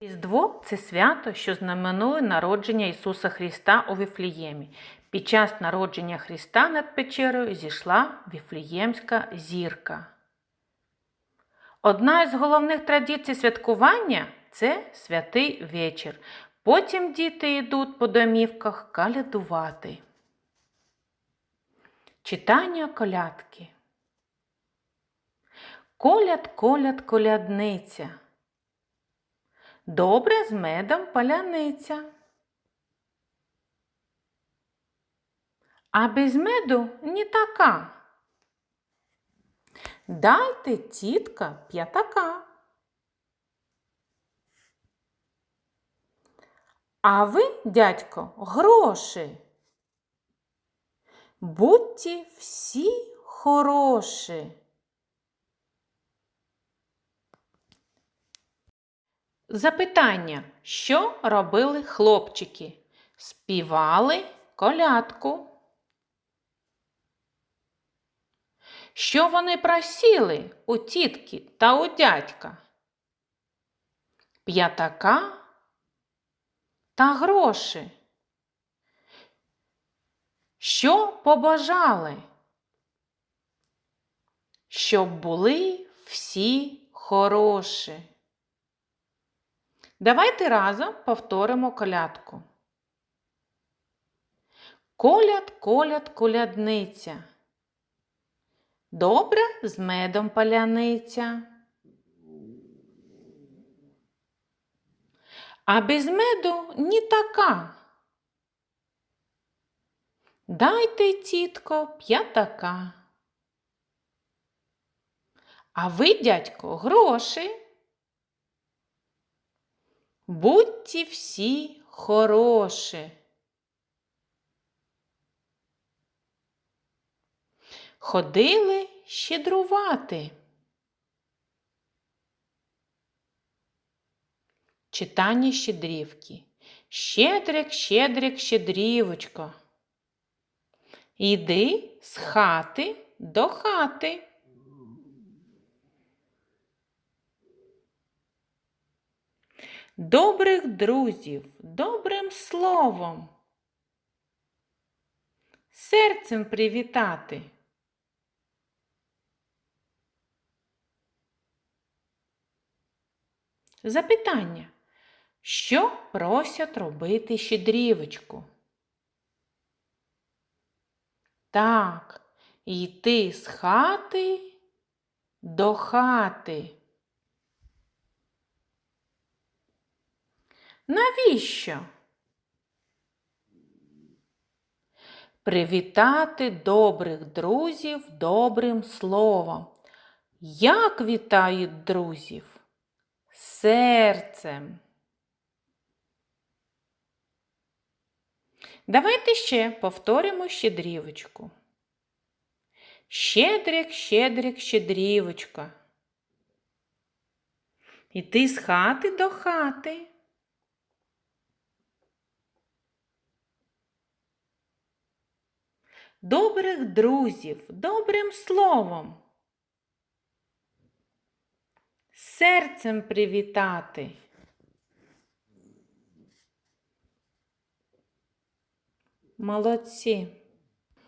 Різдво це свято, що знаменує народження Ісуса Христа у Віфліємі. Під час народження Христа над печерою зійшла Віфліємська зірка. Одна із головних традицій святкування це святий вечір. Потім діти йдуть по домівках калядувати. Читання колядки. Коляд, коляд, колядниця. Добре з медом паляниця. А без меду не така. Дайте тітка п'ятака. А ви, дядько, гроші. Будьте всі хороші. Запитання, що робили хлопчики? Співали колядку. Що вони просіли у тітки та у дядька? П'ятака та гроші. Що побажали? Щоб були всі хороші. Давайте разом повторимо колядку. Коляд, коляд, колядниця. Добре з медом паляниця. А без меду ні така. Дайте, тітко, п'ятака. А ви, дядько, гроші. Будьте всі хороші. Ходили щедрувати. Читання щедрівки. Щедрик, щедрик, щедрівочко. Іди з хати до хати. Добрих друзів, добрим словом. Серцем привітати. Запитання. Що просять робити щедрівочку? Так, йти з хати до хати. Навіщо? Привітати добрих друзів добрим словом. Як вітають друзів? Серцем. Давайте ще повторимо щедрівочку. Щедрик, щедрик, щедрівочка. Іти з хати до хати. Добрих друзів, добрим словом. Серцем привітати. Молодці.